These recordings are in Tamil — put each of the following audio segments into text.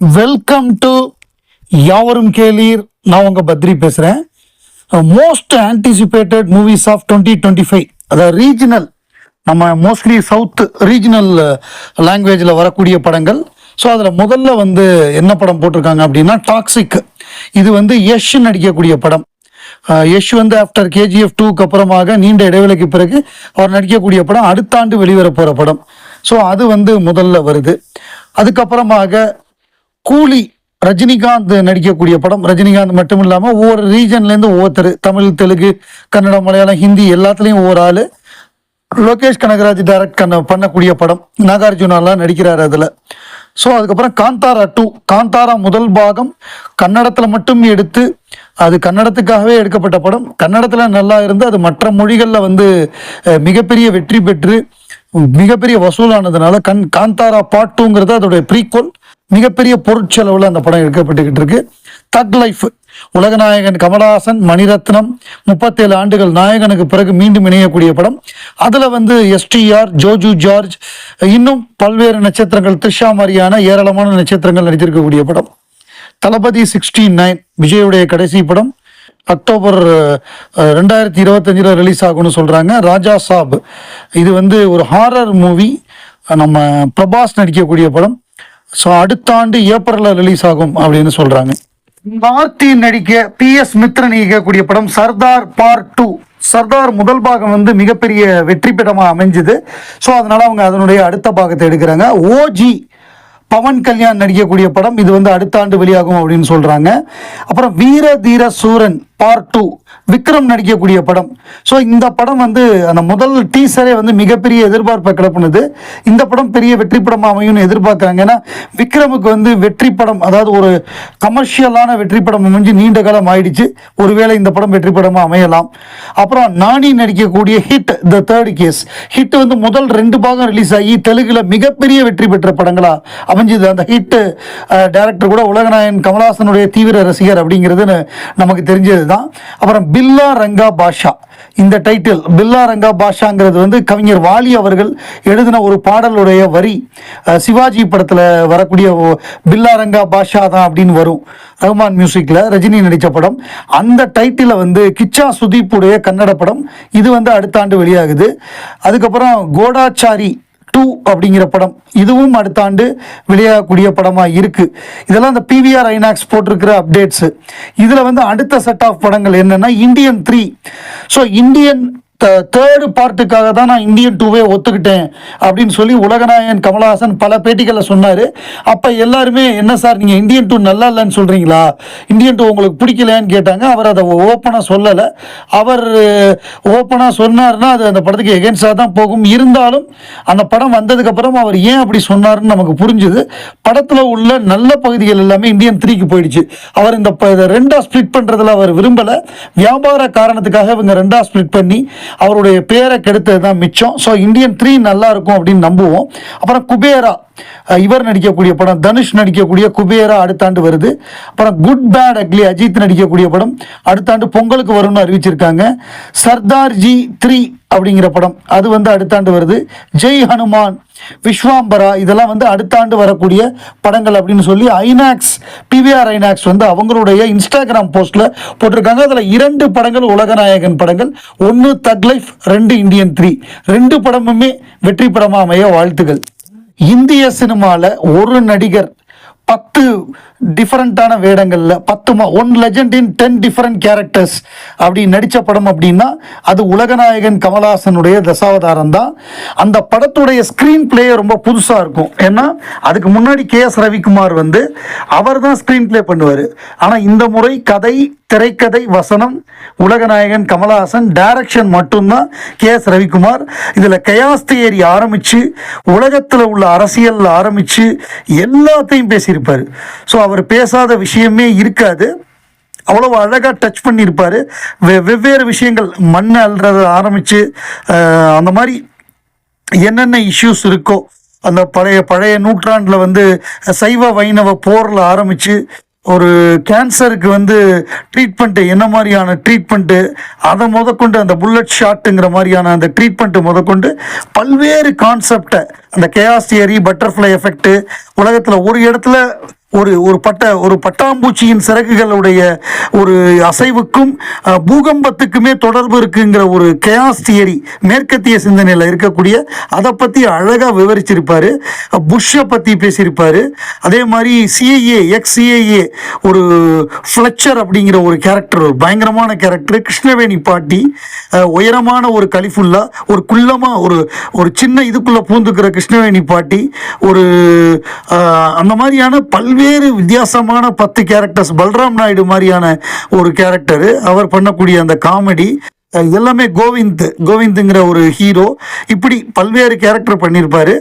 வெல்கம் டு யாவரும் கேளீர். நான் உங்க பத்ரி பேசுறேன். Most anticipated movies of twenty twenty five அதாவது ரீஜனல் நம்ம மோஸ்ட்லி சவுத் ரீஜனல் லாங்குவேஜில் வரக்கூடிய படங்கள். ஸோ அதில் முதல்ல வந்து என்ன படம் போட்டிருக்காங்க அப்படின்னா டாக்ஸிக் இது வந்து யஷ் நடிக்கக்கூடிய படம். Uh, யஷ் வந்து ஆஃப்டர் கேஜிஎஃப் டூக்கு அப்புறமாக நீண்ட இடைவெளிக்கு பிறகு அவர் நடிக்கக்கூடிய படம். அடுத்த ஆண்டு வெளிவர போகிற படம். ஸோ அது வந்து முதல்ல வருது. அதுக்கப்புறமாக கூலி ரஜினிகாந்த் நடிக்கக்கூடிய படம். ரஜினிகாந்த் மட்டும் இல்லாமல் ஒவ்வொரு ரீஜன்லேருந்து ஒவ்வொருத்தர். தமிழ் தெலுங்கு கன்னடம் மலையாளம் ஹிந்தி எல்லாத்துலேயும் ஒவ்வொரு ஆள். லோகேஷ் கனகராஜ் டைரக்ட் கண்ண பண்ணக்கூடிய படம். நாகார்ஜுனாலாம் நடிக்கிறார் அதில். ஸோ அதுக்கப்புறம் காந்தாரா டூ காந்தாரா முதல் பாகம் கன்னடத்தில் மட்டும் எடுத்து அது கன்னடத்துக்காகவே எடுக்கப்பட்ட படம். கன்னடத்தில் நல்லா இருந்து அது மற்ற மொழிகளில் வந்து மிகப்பெரிய வெற்றி பெற்று மிகப்பெரிய வசூலானதுனால கண் காந்தாரா பாட்டுங்கிறது அதோடைய ப்ரீக்வல் மிகப்பெரிய பொருட்செலவில் அந்த படம் எடுக்கப்பட்டுக்கிட்டு இருக்கு. தக் லைஃப் உலகநாயகன் கமலஹாசன் மணிரத்னம் முப்பத்தேழு ஆண்டுகள் நாயகனுக்கு பிறகு மீண்டும் இணையக்கூடிய படம். அதில் வந்து எஸ்டிஆர் ஜோஜு ஜார்ஜ் இன்னும் பல்வேறு நட்சத்திரங்கள் த்ரிஷா மாதிரியான ஏராளமான நட்சத்திரங்கள் நடித்திருக்கக்கூடிய படம். தளபதி சிக்ஸ்டி நைன் விஜயுடைய கடைசி படம். அக்டோபர் ரெண்டாயிரத்தி இருபத்தஞ்சில் ரிலீஸ் ஆகும்னு சொல்கிறாங்க ராஜா சாப் இது வந்து ஒரு ஹாரர் மூவி நம்ம பிரபாஸ் நடிக்கக்கூடிய படம். ஸோ அடுத்த ஆண்டு ஏப்ரலில் ரிலீஸ் ஆகும் அப்படின்னு சொல்கிறாங்க நார்த்தி நடிக்க பி எஸ் மித்ரன் இயக்கக்கூடிய படம் சர்தார் பார்ட் டூ. சர்தார் முதல் பாகம் வந்து மிகப்பெரிய வெற்றி படமாக அமைஞ்சுது. ஸோ அதனால அவங்க அதனுடைய அடுத்த பாகத்தை எடுக்கிறாங்க. ஓஜி பவன் கல்யாண் நடிக்கக்கூடிய படம் இது வந்து அடுத்த ஆண்டு வெளியாகும் அப்படின்னு சொல்கிறாங்க அப்புறம் வீர தீர சூரன் பார்ட் டூ. விக்ரம் நடிக்கக்கூடிய படம். ஸோ இந்த படம் வந்து அந்த முதல் டீசரே வந்து மிகப்பெரிய எதிர்பார்ப்பை கிளப்புனது. இந்த படம் பெரிய வெற்றி படமாக அமையும்னு எதிர்பார்க்குறாங்க. ஏன்னா விக்ரமுக்கு வந்து வெற்றி படம் அதாவது ஒரு கமர்ஷியலான வெற்றி படம் அமைஞ்சு நீண்ட காலம் ஆயிடுச்சு. ஒருவேளை இந்த படம் வெற்றி படமாக அமையலாம். அப்புறம் நானி நடிக்கக்கூடிய hit the third case hit வந்து முதல் ரெண்டு பாகம் ரிலீஸ் ஆகி தெலுங்கில் மிகப்பெரிய வெற்றி பெற்ற படங்களாக அமைஞ்சது. அந்த ஹிட் டேரக்டர் கூட உலகநாயகன் கமலஹாசனுடைய தீவிர ரசிகர் அப்படிங்கிறது நமக்கு தெரிஞ்சது தான் அப்புறம் பில்லா ரங்கா பாஷா. இந்த டைட்டில் பில்லா ரங்கா பாஷாங்கிறது வந்து கவிஞர் வாலி அவர்கள் எழுதின ஒரு பாடலுடைய வரி. சிவாஜி படத்தில் வரக்கூடிய ஓ- பில்லா ரங்கா பாஷா தான் அப்படின்னு வரும். ரஹ்மான் மியூசிக்கில் ரஜினி நடித்த படம். அந்த டைட்டிலை வந்து கிச்சா சுதீப்புடைய கன்னட படம். இது வந்து அடுத்த ஆண்டு வெளியாகுது. அதுக்கப்புறம் கோடாச்சாரி டூ அப்படிங்கிற படம். இதுவும் அடுத்த ஆண்டு வெளியாகக்கூடிய படமாக இருக்குது இதெல்லாம் இந்த பிவிஆர் ஐநாக்ஸ் போட்டிருக்கிற அப்டேட்ஸு இதில் வந்து அடுத்த செட் ஆஃப் படங்கள் என்னென்னா Indian three so Indian the third பார்ட்டுக்காக தான் நான் இந்தியன் டூவே ஒத்துக்கிட்டேன் அப்படின்னு சொல்லி உலகநாயகன் கமலஹாசன் பல பேட்டிகளில் சொன்னார். அப்போ எல்லாருமே என்ன சார் நீங்கள் இந்தியன் டூ நல்லா இல்லைன்னு சொல்கிறீங்களா இந்தியன் டூ உங்களுக்கு பிடிக்கலையான்னு கேட்டாங்க. அவர் அதை ஓப்பனாக சொல்லலை. அவர் ஓப்பனாக சொன்னார்னா அது அந்த படத்துக்கு எகென்ஸ்டாக தான் போகும். இருந்தாலும் அந்த படம் வந்ததுக்கப்புறம் அவர் ஏன் அப்படி சொன்னார்னு நமக்கு புரிஞ்சுது. படத்தில் உள்ள நல்ல பகுதிகள் எல்லாமே இந்தியன் த்ரீக்கு போயிடுச்சு. அவர் இந்த இதை ரெண்டாக ஸ்ப்ளிட் பண்ணுறதுல அவர் விரும்பலை. வியாபார காரணத்துக்காக இவங்க ரெண்டாக ஸ்ப்ளிட் பண்ணி அவருடைய பேரை கெடுத்தது தான் மிச்சம். ஸோ இந்தியன் த்ரீ நல்லா இருக்கும் அப்படின்னு நம்புவோம். அப்புறம் குபேரா. இவர் நடிக்கக்கூடிய படம் தனுஷ் நடிக்கக்கூடிய குபேரா அடுத்த ஆண்டு வருது. அப்புறம் குட் பேட் அக்லி அஜித் நடிக்கக்கூடிய படம் அடுத்த ஆண்டு பொங்கலுக்கு வரும்னு அறிவிச்சிருக்காங்க. சர்தார்ஜி த்ரீ அப்படிங்கிற படம் அது வந்து அடுத்த ஆண்டு வருது. ஜெய் ஹனுமான் விஸ்வாம்பரா இதெல்லாம் வந்து அடுத்த ஆண்டு வரக்கூடிய படங்கள் அப்படின்னு சொல்லி ஐநாக்ஸ் பிவிஆர் ஐநாக்ஸ் வந்து அவங்களுடைய இன்ஸ்டாகிராம் போஸ்ட்ல போட்டிருக்காங்க. அதில் இரண்டு படங்கள் உலகநாயகன் படங்கள் ஒன்று தக் லைஃப் ரெண்டு இந்தியன் த்ரீ ரெண்டு படமுமே வெற்றி படமாக அமைய வாழ்த்துகள் இந்திய சினிமாவில் ஒரு நடிகர் பத்து டிஃப்ரெண்ட்டான வேடங்களில் பத்து one legend in ten different characters அப்படி நடித்த படம் அப்படின்னா அது உலகநாயகன் கமலஹாசனுடைய தசாவதாரம் தான் அந்த படத்துடைய ஸ்க்ரீன் பிளே ரொம்ப புதுசாக இருக்கும். ஏன்னா அதுக்கு முன்னாடி கே எஸ் ரவிக்குமார் வந்து அவர் தான் ஸ்க்ரீன் பிளே பண்ணுவார். ஆனால் இந்த முறை கதை திரைக்கதை வசனம் உலகநாயகன் கமலஹாசன் டைரக்ஷன் மட்டும்தான் கே எஸ் ரவிக்குமார். இதில் கயாஸ் தியரி ஆரம்பித்து உலகத்தில் உள்ள அரசியல் ஆரம்பித்து எல்லாத்தையும் பேசியிருப்பார். ஸோ அவர் பேசாத விஷயமே இருக்காது. அவ்வளோ அழகாக டச் பண்ணியிருப்பார். வெ வெவ்வேறு விஷயங்கள் மண் அல்றத ஆரம்பித்து அந்த மாதிரி என்னென்ன இஷ்யூஸ் இருக்கோ அந்த பழைய பழைய நூற்றாண்டில் வந்து சைவ வைணவ போரில் ஆரம்பித்து ஒரு கேன்சருக்கு வந்து ட்ரீட்மெண்ட்டு என்ன மாதிரியான ட்ரீட்மெண்ட்டு அதை முதற்கொண்டு அந்த புல்லட் ஷாட்டுங்கிற மாதிரியான அந்த ட்ரீட்மெண்ட்டு முதற்கொண்டு பல்வேறு கான்செப்டை அந்த கேஆஸ் தியரி பட்டர்ஃப்ளை எஃபெக்ட்டு உலகத்தில் ஒரு இடத்துல ஒரு ஒரு பட்ட ஒரு பட்டாம்பூச்சியின் சிறகுகளுடைய ஒரு அசைவுக்கும் பூகம்பத்துக்குமே தொடர்பு இருக்குங்கிற ஒரு கேஸ் தியரி மேற்கத்திய சிந்தனையில் இருக்கக்கூடிய அதை பற்றி அழகாக விவரிச்சிருப்பாரு. புஷ்ஷை பற்றி பேசியிருப்பாரு. அதே மாதிரி சிஐஏ எக்ஸ் சிஐஏ ஒரு ஃப்ளெக்சர் அப்படிங்கிற ஒரு கேரக்டர் ஒரு பயங்கரமான கேரக்டர் கிருஷ்ணவேணி பாட்டி உயரமான ஒரு கலிஃபுல்லா ஒரு குள்ளமாக ஒரு ஒரு சின்ன இதுக்குள்ளே பூந்துக்கிற கிருஷ்ணவேணி பாட்டி ஒரு அந்த மாதிரியான பல்வேறு வித்தியாசமான பத்து கேரக்டர்ஸ் பல்ராம் நாயுடு மாதிரியான ஒரு கேரக்டரு அவர் பண்ணக்கூடிய அந்த காமெடி எல்லாமே கோவிந்த் கோவிந்துங்கிற ஒரு ஹீரோ இப்படி பல்வேறு கேரக்டர் பண்ணியிருப்பாரு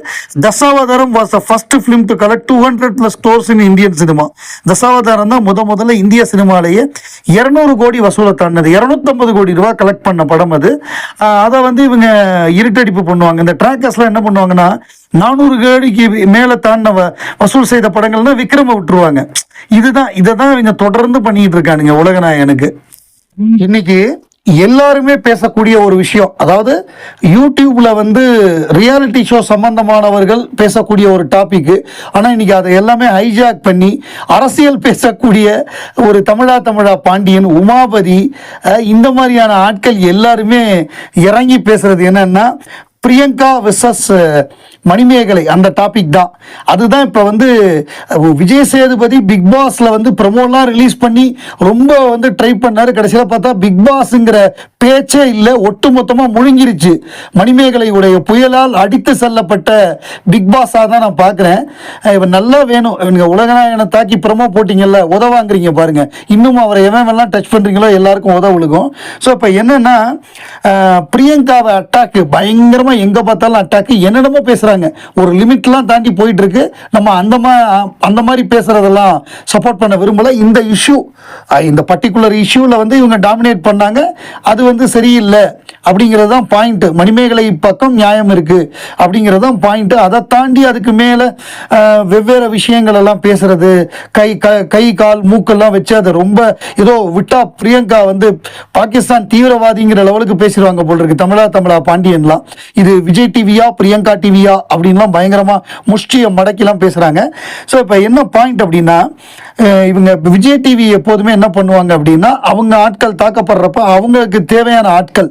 Dasavatharam was a first film to collect two hundred plus crores in Indian cinema Dasavatharam தான் முத முதல்ல இந்திய சினிமாலேயே இரநூறு கோடி வசூலை தாண்டினது. இரநூத்தம்பது கோடி ரூபா கலெக்ட் பண்ண படம் அது. அதை வந்து இவங்க இருட்டடிப்பு பண்ணுவாங்க. இந்த ட்ராக்கர்ஸ்லாம் என்ன பண்ணுவாங்கன்னா நானூறு கோடிக்கு மேலே தாண்ட வசூல் செய்த படங்கள்னா விக்ரம விட்டுருவாங்க. இதுதான் இதை தான் இவங்க தொடர்ந்து பண்ணிட்டு இருக்கானுங்க உலகநாயகனுக்கு. இன்னைக்கு எல்லாருமே பேசக்கூடிய ஒரு விஷயம். அதாவது யூடியூப்ல வந்து ரியாலிட்டி ஷோ சம்பந்தமானவர்கள் பேசக்கூடிய ஒரு டாபிக் ஆனால் இன்னைக்கு அதை எல்லாமே ஹைஜாக் பண்ணி அரசியல் பேசக்கூடிய ஒரு தமிழா தமிழா பாண்டியன் உமாபதி இந்த மாதிரியான ஆட்கள் எல்லாருமே இறங்கி பேசுறது என்னன்னா பிரியங்கா விசஸ் மணிமேகலை அந்த டாபிக் தான். அதுதான் இப்போ வந்து விஜய் சேதுபதி பிக் பாஸில் வந்து ப்ரமோலாம் ரிலீஸ் பண்ணி ரொம்ப வந்து ட்ரை பண்ணாரு. கடைசியில் பார்த்தா பிக் பாஸுங்கிற பேச்சே இல்லை ஒட்டுமொத்தமாக முழுங்கிருச்சு. மணிமேகலையுடைய புயலால் அடித்து செல்லப்பட்ட பிக் பாஸாக தான் நான் பார்க்குறேன். இவன் நல்லா வேணும். இவனுங்க உலகநாயகனை தாக்கி ப்ரமோ போட்டிங்கல்ல உதவாங்கிறீங்க பாருங்கள் இன்னும் அவரை எவன் எல்லாம் டச் பண்ணுறீங்களோ எல்லாருக்கும் உதவுழுகும் ஸோ இப்போ என்னென்னா பிரியங்காவை அட்டாக்கு பயங்கரமாக எங்கே பார்த்தாலும் அட்டாக்கு என்னென்னமோ பேசுகிறாங்க ஒரு லிமிட்லாம் தாண்டி போயிட்டு இருக்கு நம்ம அந்த மா அந்த மாதிரி பேசுகிறதெல்லாம் சப்போர்ட் பண்ண விரும்பலை. இந்த இஷ்யூ இந்த பர்டிகுலர் இஷ்யூவில் வந்து இவங்க டாமினேட் பண்ணாங்க. அது வந்து சரியில்லை அப்படிங்கிறது தான் பாயிண்ட் மணிமேகலை பக்கம் நியாயம் இருக்கு அப்படிங்கிறது தான் பாயிண்ட் அதை தாண்டி அதுக்கு மேலே வெவ்வேறு விஷயங்கள் எல்லாம் பேசுறது கை க கை கால் மூக்கெல்லாம் வச்சு அதை ரொம்ப ஏதோ விட்டா பிரியங்கா வந்து பாகிஸ்தான் தீவிரவாதிங்கிற லெவலுக்கு பேசிடுவாங்க போல் இருக்கு. தமிழா தமிழா பாண்டியன்லாம். இது விஜய் டிவியா பிரியங்கா டிவியா அப்படின்லாம் பயங்கரமாக முஷ்டியை மடக்கிலாம் பேசுகிறாங்க ஸோ இப்போ என்ன பாயிண்ட் அப்படின்னா இவங்க விஜய் டிவி எப்போதுமே என்ன பண்ணுவாங்க அப்படின்னா அவங்க ஆட்கள் தாக்கப்படுறப்ப அவங்களுக்கு தேவையான ஆட்கள்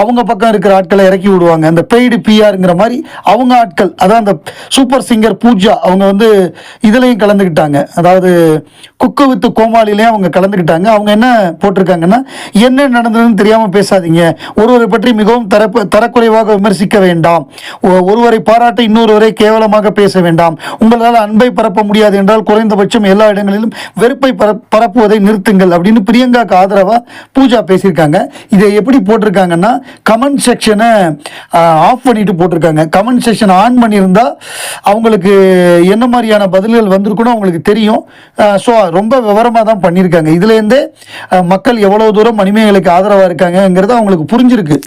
அவங்க பக்கம் இருக்கிற ஆட்களை இறக்கி விடுவாங்க. அந்த பெய்டு பிஆருங்கிற மாதிரி அவங்க ஆட்கள் அதான் அந்த சூப்பர் சிங்கர் பூஜா அவங்க வந்து இதுலேயும் கலந்துக்கிட்டாங்க. அதாவது குக்கு வித்து கோமாளிலையும் அவங்க கலந்துக்கிட்டாங்க. அவங்க என்ன போட்டிருக்காங்கன்னா என்ன நடந்ததுன்னு தெரியாமல் பேசாதீங்க. ஒருவரை பற்றி மிகவும் தரப்பு தரக்குறைவாக விமர்சிக்க வேண்டாம். ஒருவரை பார்த்து பாராட்ட இன்னொருவரை கேவலமாக பேச வேண்டாம். உங்களால் அன்பை பரப்ப முடியாது என்றால் குறைந்தபட்சம் எல்லா இடங்களிலும் வெறுப்பை பரப்புவதை நிறுத்துங்கள் அப்படின்னு பிரியங்காக்கு ஆதரவாக பூஜா பேசியிருக்காங்க. இதை எப்படி போட்டிருக்காங்கன்னா கமெண்ட் செக்ஷனை ஆஃப் பண்ணிட்டு போட்டிருக்காங்க. கமெண்ட் செக்ஷன் ஆன் பண்ணியிருந்தா அவங்களுக்கு என்ன மாதிரியான பதில்கள் வந்திருக்குன்னு அவங்களுக்கு தெரியும். ஸோ ரொம்ப விவரமாக தான் பண்ணியிருக்காங்க. இதுலேருந்தே மக்கள் எவ்வளோ தூரம் மணிமேகலைக்கு ஆதரவாக இருக்காங்கங்கிறது அவங்களுக்கு புரிஞ்சிருக்கு.